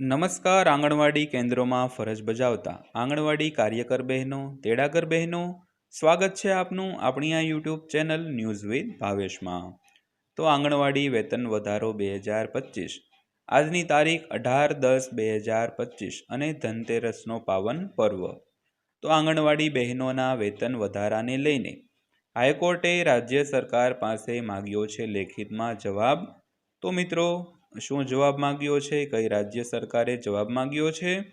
નમસ્કાર, આંગણવાડી કેન્દ્રોમાં ફરજ બજાવતા આંગણવાડી કાર્યકર બહેનો, તેડાગર બહેનો, સ્વાગત છે આપનું આપણી આ યુટ્યુબ ચેનલ ન્યૂઝ વિથ ભાવેશમાં. તો આંગણવાડી વેતન વધારો બે હજાર પચીસ. આજની તારીખ અઢાર દસ બે હજાર પચીસ અને ધનતેરસનો પાવન પર્વ. તો આંગણવાડી બહેનોના વેતન વધારાને લઈને હાઈકોર્ટે રાજ્ય સરકાર પાસે માગ્યો છે લેખિતમાં જવાબ. તો મિત્રો શું જવાબ માગ્યો છે? કઈ રાજ્ય સરકારે જવાબ માગ્યો છે?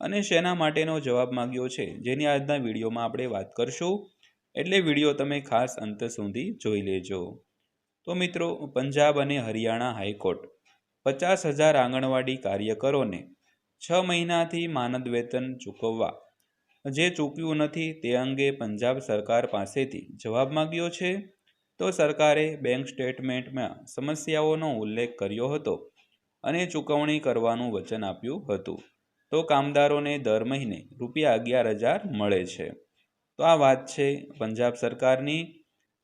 અને શેના માટેનો જવાબ માગ્યો છે? જેની આજના વિડીયોમાં આપણે વાત કરશું. એટલે વીડિયો તમે ખાસ અંત સુધી જોઈ લેજો. તો મિત્રો, પંજાબ અને હરિયાણા હાઈકોર્ટ પચાસ હજાર આંગણવાડી કાર્યકરોને છ મહિનાથી માનદ વેતન ચૂકવવા. જે ચૂક્યું નથી તે અંગે પંજાબ સરકાર પાસેથી જવાબ માગ્યો છે. તો સરકારે બેંક સ્ટેટમેન્ટમાં સમસ્યાઓનો ઉલ્લેખ કર્યો હતો. અને ચૂકવણી કરવાનું વચન આપ્યું હતું. તો કામદારોને દર મહિને રૂપિયા અગિયાર હજાર મળે છે. તો આ વાત છે પંજાબ સરકારની.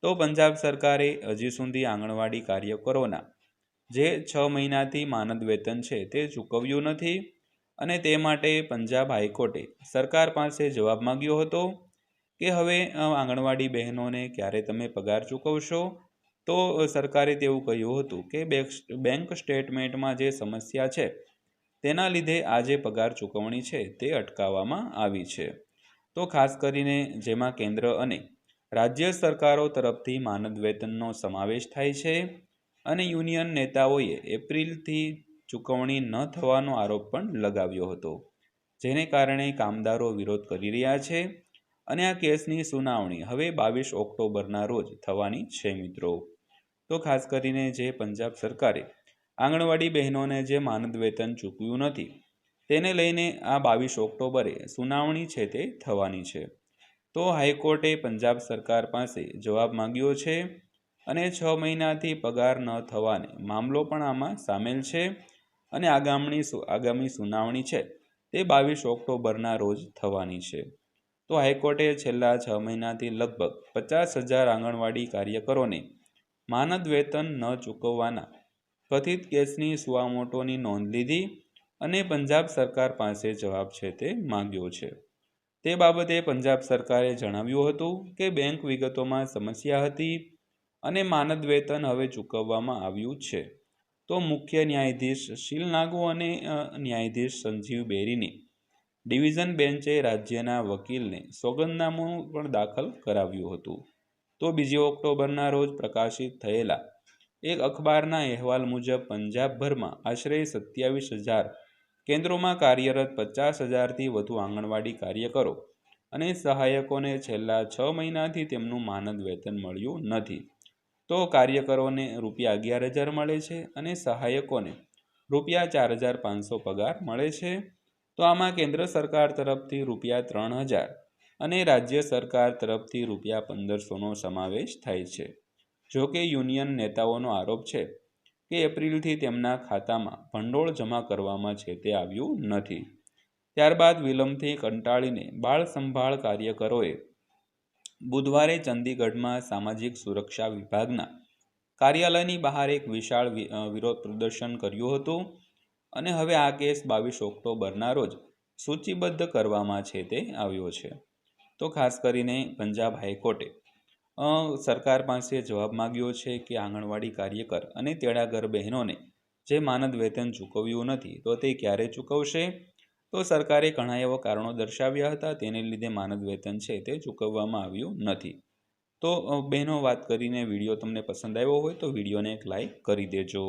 તો પંજાબ સરકારે હજી સુધી આંગણવાડી કાર્યકરોના જે છ મહિનાથી માનદ વેતન છે તે ચૂકવ્યું નથી અને તે માટે પંજાબ હાઈકોર્ટે સરકાર પાસે જવાબ માગ્યો હતો કે હવે આંગણવાડી બહેનોને ક્યારે તમે પગાર ચૂકવશો? તો સરકારે તેવું કહ્યું હતું કે બેંક સ્ટેટમેન્ટમાં જે સમસ્યા છે, તેના લીધે આજે પગાર ચૂકવણી છે, તે અટકાવવામાં આવી છે. તો ખાસ કરીને જેમાં કેન્દ્ર અને રાજ્ય સરકારો તરફથી માનદ વેતનનો સમાવેશ થાય છે અને યુનિયન નેતાઓએ એપ્રિલથી ચૂકવણી ન થવાનો આરોપ પણ લગાવ્યો હતો. જેને કારણે કામદારો વિરોધ કરી રહ્યા છે અને આ કેસની સુનાવણી હવે બાવીસ ઓક્ટોબરના રોજ થવાની છે મિત્રો. તો ખાસ કરીને જે પંજાબ સરકારે આંગણવાડી બહેનોને જે માનદ વેતન ચૂકવ્યું નથી, તેને લઈને આ બાવીસ ઓક્ટોબરે સુનાવણી છે તે થવાની છે. તો હાઈકોર્ટે પંજાબ સરકાર પાસે જવાબ માંગ્યો છે અને છ મહિનાથી પગાર ન થવાને મામલો પણ આમાં સામેલ છે અને આગામી આગામી સુનાવણી છે તે બાવીસ ઓક્ટોબરના રોજ થવાની છે. તો હાઈકોર્ટે છેલ્લા છ મહિનાથી લગભગ પચાસ હજાર આંગણવાડી કાર્યકરોને માનદ વેતન ન ચૂકવવાના. કથિત કેસની સુઆમોટોની નોંધ લીધી અને પંજાબ સરકાર પાસે જવાબ છે તે માગ્યો છે. તે બાબતે પંજાબ સરકારે જણાવ્યું હતું કે બેંક વિગતોમાં સમસ્યા હતી અને માનદ વેતન હવે ચૂકવવામાં આવ્યું છે. તો મુખ્ય ન્યાયાધીશ શીલ નાગુ અને ન્યાયાધીશ સંજીવ બેરીની ડિવિઝન બેન્ચે રાજ્યના વકીલને સોગંદનામું પણ દાખલ કરાવ્યું હતું. તો બીજી ઓક્ટોબરના રોજ પ્રકાશિત થયેલા એક અખબારના અહેવાલ મુજબ પંજાબભરમાં આશરે સત્યાવીસ હજાર કેન્દ્રોમાં કાર્યરત પચાસ હજારથી વધુ આંગણવાડી કાર્યકરો અને સહાયકોને છેલ્લા છ મહિનાથી તેમનું માનદ વેતન મળ્યું નથી. તો કાર્યકરોને રૂપિયા અગિયાર હજાર મળે છે અને સહાયકોને રૂપિયા ચાર હજાર પાંચસો પગાર મળે છે. તો આમાં કેન્દ્ર સરકાર તરફથી રૂપિયા ત્રણ હજાર અને રાજ્ય સરકાર તરફથી રૂપિયા પંદરસોનો સમાવેશ થાય છે. જો કે યુનિયન નેતાઓનો આરોપ છે કે એપ્રિલથી તેમના ખાતામાં ભંડોળ જમા કરવામાં છે તે આવ્યું નથી. ત્યારબાદ વિલંબથી કંટાળીને બાળ સંભાળ કાર્યકરોએ બુધવારે ચંદીગઢમાં સામાજિક સુરક્ષા વિભાગના કાર્યાલયની બહાર એક વિશાળ વિરોધ પ્રદર્શન કર્યું હતું અને હવે આ કેસ બાવીસ ઓક્ટોબરના રોજ સૂચિબદ્ધ કરવામાં છે તે આવ્યો છે. તો ખાસ કરીને પંજાબ હાઈકોર્ટે સરકાર પાસે જવાબ માગ્યો છે કે આંગણવાડી કાર્યકર અને તેડાગર બહેનોને જે માનદ વેતન ચૂકવ્યું નથી, તો તે ક્યારે ચૂકવશે? તો સરકારે ઘણા એવા કારણો દર્શાવ્યા હતા, તેને લીધે માનદ વેતન છે તે ચૂકવવામાં આવ્યું નથી. તો બહેનો, વાત કરીને વીડિયો તમને પસંદ આવ્યો હોય તો વિડીયોને એક લાઈક કરી દેજો.